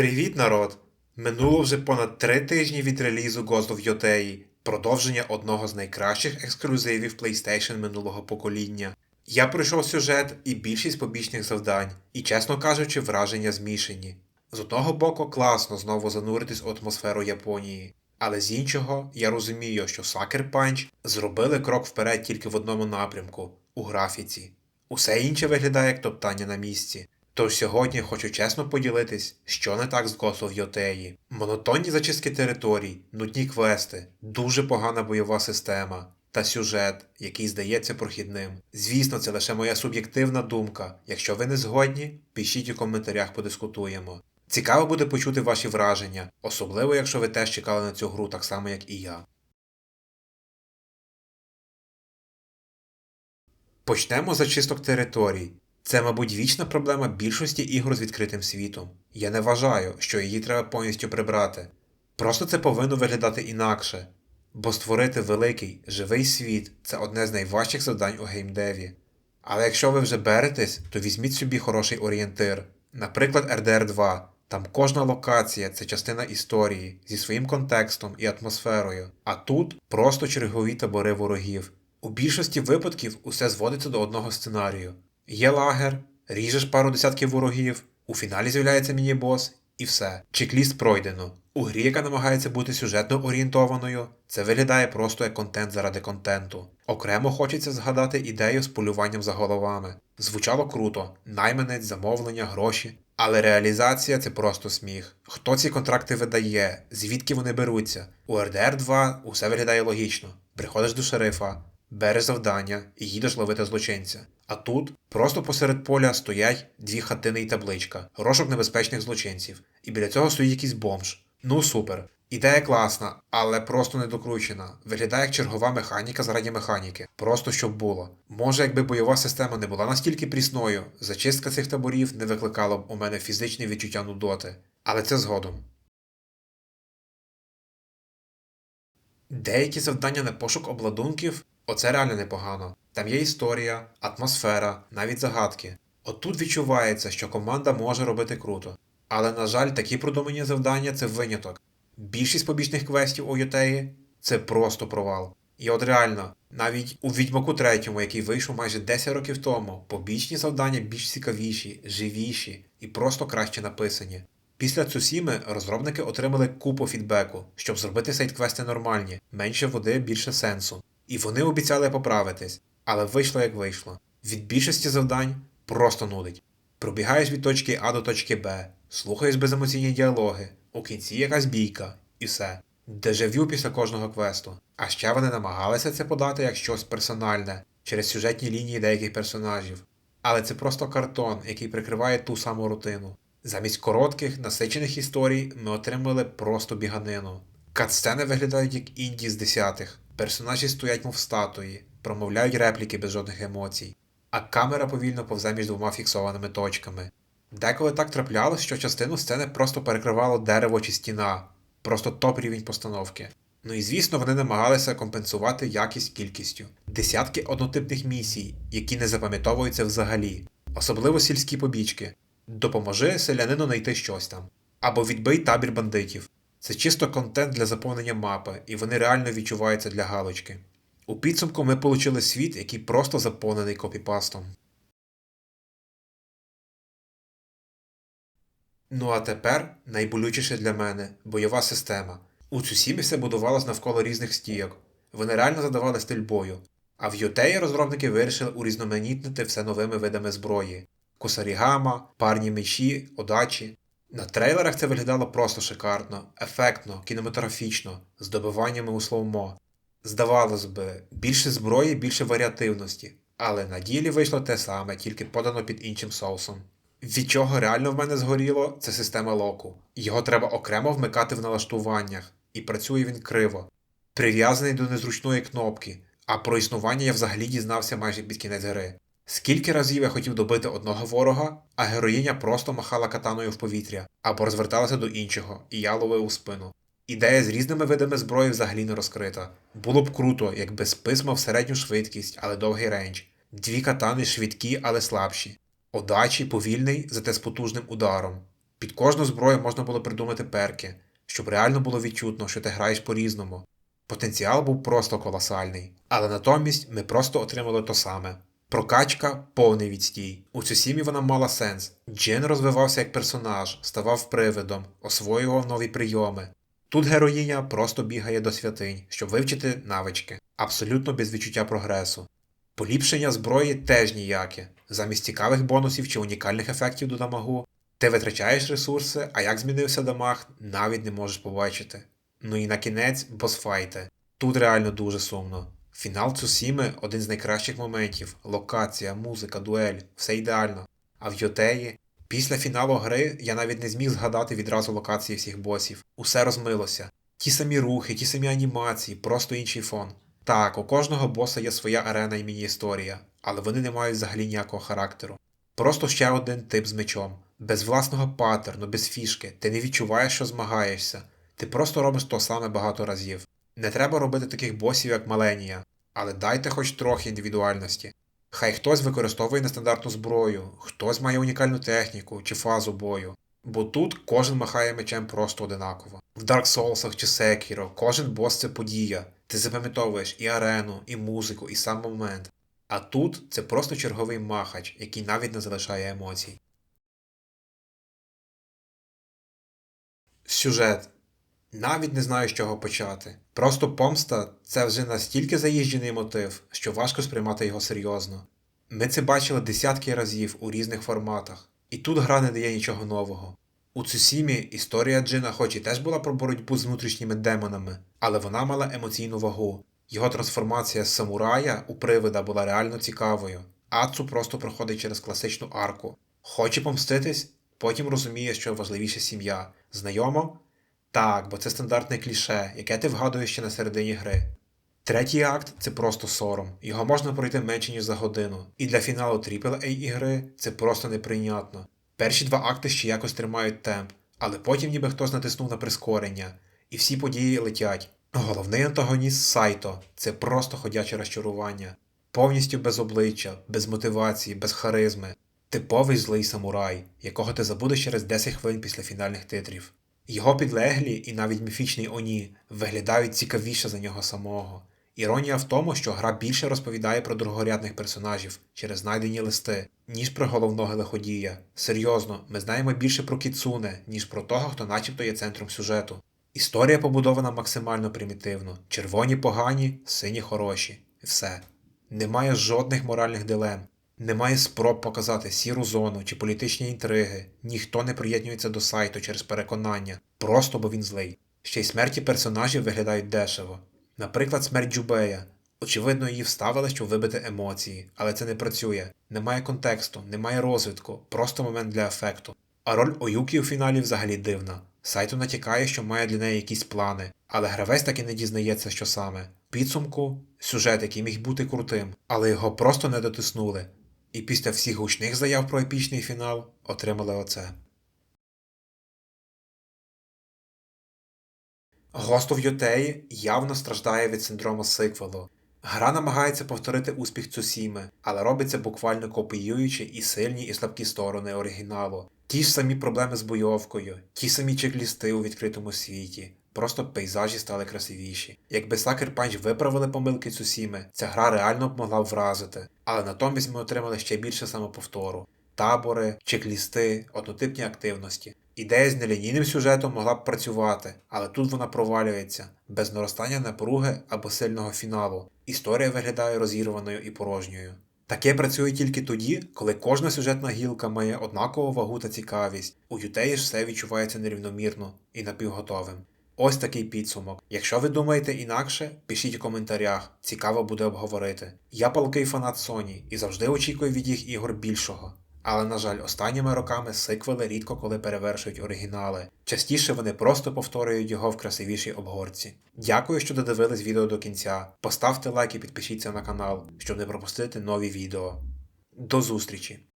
Привіт, народ! Минуло вже понад три тижні від релізу Ghost of Yotei, продовження одного з найкращих ексклюзивів PlayStation минулого покоління. Я пройшов сюжет і більшість побічних завдань, і, чесно кажучи, враження змішані. З одного боку, класно знову зануритись у атмосферу Японії, але з іншого я розумію, що Sucker Punch зробили крок вперед тільки в одному напрямку у графіці. Усе інше виглядає як топтання на місці. Тож сьогодні хочу чесно поділитись, що не так з Ghost of Yotei. Монотонні зачистки територій, нудні квести, дуже погана бойова система та сюжет, який здається прохідним. Звісно, це лише моя суб'єктивна думка. Якщо ви не згодні, пишіть у коментарях, подискутуємо. Цікаво буде почути ваші враження, особливо якщо ви теж чекали на цю гру так само, як і я. Почнемо з зачисток територій. Це, мабуть, вічна проблема більшості ігор з відкритим світом. Я не вважаю, що її треба повністю прибрати. Просто це повинно виглядати інакше, бо створити великий, живий світ це одне з найважчих завдань у геймдеві. Але якщо ви вже беретесь, то візьміть собі хороший орієнтир. Наприклад, RDR 2. Там кожна локація це частина історії зі своїм контекстом і атмосферою, а тут просто чергові табори ворогів. У більшості випадків усе зводиться до одного сценарію. Є лагер, ріжеш пару десятків ворогів, у фіналі з'являється міні-бос і все. Чекліст пройдено. У грі, яка намагається бути сюжетно орієнтованою, це виглядає просто як контент заради контенту. Окремо хочеться згадати ідею з полюванням за головами. Звучало круто, найманець, замовлення, гроші. Але реалізація це просто сміх. Хто ці контракти видає, звідки вони беруться? У RDR 2 усе виглядає логічно. Приходиш до шерифа, береш завдання і їдеш ловити злочинця. А тут просто посеред поля стоять дві хатини і табличка, розшук небезпечних злочинців, і біля цього стоїть якийсь бомж. Ну супер. Ідея класна, але просто недокручена. Виглядає як чергова механіка заради механіки. Просто щоб було. Може, якби бойова система не була настільки прісною, зачистка цих таборів не викликала б у мене фізичне відчуття нудоти. Але це згодом. Деякі завдання на пошук обладунків оце реально непогано. Там є історія, атмосфера, навіть загадки. Отут відчувається, що команда може робити круто. Але, на жаль, такі продумані завдання це виняток. Більшість побічних квестів у Ютеї це просто провал. І от реально, навіть у Відьмаку третьому, який вийшов майже 10 років тому, побічні завдання більш цікавіші, живіші і просто краще написані. Після Цусіми розробники отримали купу фідбеку, щоб зробити сайт-квести нормальні, менше води, більше сенсу. І вони обіцяли поправитись, але вийшло як вийшло. Від більшості завдань просто нудить. Пробігаєш від точки А до точки Б, слухаєш беземоційні діалоги, у кінці якась бійка, і все. Дежавю після кожного квесту. А ще вони намагалися це подати як щось персональне через сюжетні лінії деяких персонажів. Але це просто картон, який прикриває ту саму рутину. Замість коротких, насичених історій ми отримали просто біганину. Катсцени виглядають як інді з десятих, персонажі стоять мов статуї, промовляють репліки без жодних емоцій, а камера повільно повзе між двома фіксованими точками. Деколи так траплялось, що частину сцени просто перекривало дерево чи стіна, просто топ рівень постановки. Ну і звісно, вони намагалися компенсувати якість кількістю. Десятки однотипних місій, які не запам'ятовуються взагалі, особливо сільські побічки. Допоможи селянину знайти щось там. Або відбий табір бандитів. Це чисто контент для заповнення мапи, і вони реально відчуваються для галочки. У підсумку ми отримали світ, який просто заповнений копіпастом. Ну а тепер найболючіше для мене бойова система. У Цусімі все будувалось навколо різних стійок. Вони реально задавали стиль бою. А в Ютеї розробники вирішили урізноманітнити все новими видами зброї: кусарігама, парні мечі, одачі. На трейлерах це виглядало просто шикарно, ефектно, кінематографічно, з добиваннями у словмо. Здавалось би, більше зброї, більше варіативності, але на ділі вийшло те саме, тільки подано під іншим соусом. Від чого реально в мене згоріло, це система локу. Його треба окремо вмикати в налаштуваннях, і працює він криво, прив'язаний до незручної кнопки, а про існування я взагалі дізнався майже під кінець гри. Скільки разів я хотів добити одного ворога, а героїня просто махала катаною в повітря або розверталася до іншого, і я ловив у спину. Ідея з різними видами зброї взагалі не розкрита. Було б круто, якби спис мав середню швидкість, але довгий рейндж. Дві катани швидкі, але слабші. Одачі повільний, зате з потужним ударом. Під кожну зброю можна було придумати перки, щоб реально було відчутно, що ти граєш по-різному. Потенціал був просто колосальний, але натомість ми просто отримали то саме. Прокачка повний відстій. У Цусімі вона мала сенс. Джин розвивався як персонаж, ставав привидом, освоював нові прийоми. Тут героїня просто бігає до святинь, щоб вивчити навички, абсолютно без відчуття прогресу. Поліпшення зброї теж ніяке. Замість цікавих бонусів чи унікальних ефектів до дамагу, ти витрачаєш ресурси, а як змінився дамаг, навіть не можеш побачити. Ну і на кінець босфайти. Тут реально дуже сумно. Фінал Цусіми один з найкращих моментів: локація, музика, дуель, все ідеально. А в Йотеї, після фіналу гри я навіть не зміг згадати відразу локації всіх босів. Усе розмилося. Ті самі рухи, ті самі анімації, просто інший фон. Так, у кожного боса є своя арена і міні-історія, але вони не мають взагалі ніякого характеру. Просто ще один тип з мечом. Без власного паттерну, без фішки, ти не відчуваєш, що змагаєшся. Ти просто робиш то саме багато разів. Не треба робити таких босів, як Маленія, але дайте хоч трохи індивідуальності. Хай хтось використовує нестандартну зброю, хтось має унікальну техніку чи фазу бою. Бо тут кожен махає мечем просто одинаково. В Dark Souls чи Sekiro кожен бос це подія. Ти запам'ятовуєш і арену, і музику, і сам момент. А тут це просто черговий махач, який навіть не залишає емоцій. Сюжет. Навіть не знаю, з чого почати. Просто помста це вже настільки заїжджений мотив, що важко сприймати його серйозно. Ми це бачили десятки разів у різних форматах, і тут гра не дає нічого нового. У Цусімі історія Джина хоч і теж була про боротьбу з внутрішніми демонами, але вона мала емоційну вагу. Його трансформація з самурая у привида була реально цікавою. Ацу просто проходить через класичну арку. Хоче помститись, потім розуміє, що важливіше сім'я. Знайомо? Так, бо це стандартне кліше, яке ти вгадуєш ще на середині гри. Третій акт це просто сором. Його можна пройти менше, ніж за годину. І для фіналу AAA ігри це просто неприйнятно. Перші два акти ще якось тримають темп, але потім ніби хтось натиснув на прискорення, і всі події летять. Головний антагоніст Сайто це просто ходяче розчарування. Повністю без обличчя, без мотивації, без харизми. Типовий злий самурай, якого ти забудеш через 10 хвилин після фінальних титрів. Його підлеглі і навіть міфічний Оні виглядають цікавіше за нього самого. Іронія в тому, що гра більше розповідає про другорядних персонажів через знайдені листи, ніж про головного лиходія. Серйозно, ми знаємо більше про Кіцуне, ніж про того, хто начебто є центром сюжету. Історія побудована максимально примітивно: червоні погані, сині хороші. І все. Немає жодних моральних дилем. Немає спроб показати сіру зону чи політичні інтриги, ніхто не приєднується до сайту через переконання, просто бо він злий. Ще й смерті персонажів виглядають дешево. Наприклад, смерть Джубея. Очевидно, її вставили, щоб вибити емоції, але це не працює. Немає контексту, немає розвитку, просто момент для ефекту. А роль Оюкі у фіналі взагалі дивна. Сайту натякає, що має для неї якісь плани, але гравець таки не дізнається, що саме. Підсумку сюжет, який міг бути крутим, але його просто не дотиснули. І після всіх гучних заяв про епічний фінал отримали оце. Госту в Йотеї явно страждає від синдрому сиквелу. Гра намагається повторити успіх Цусіми, але робиться буквально копіюючи і сильні, і слабкі сторони оригіналу. Ті ж самі проблеми з бойовкою, ті самі чек-лісти у відкритому світі. Просто пейзажі стали красивіші. Якби Sucker Punch виправили помилки Цусіми, ця гра реально б могла вразити, але натомість ми отримали ще більше самоповтору. Табори, чек-лісти, однотипні активності. Ідея з нелінійним сюжетом могла б працювати, але тут вона провалюється, без наростання напруги або сильного фіналу. Історія виглядає розірваною і порожньою. Таке працює тільки тоді, коли кожна сюжетна гілка має однакову вагу та цікавість. У Ютеї ж все відчувається нерівномірно і напівготовим. Ось такий підсумок. Якщо ви думаєте інакше, пишіть у коментарях, цікаво буде обговорити. Я палкий фанат Sony і завжди очікую від їх ігор більшого. Але, на жаль, останніми роками сиквели рідко коли перевершують оригінали. Частіше вони просто повторюють його в красивішій обгорці. Дякую, що додивились відео до кінця. Поставте лайк і підпишіться на канал, щоб не пропустити нові відео. До зустрічі!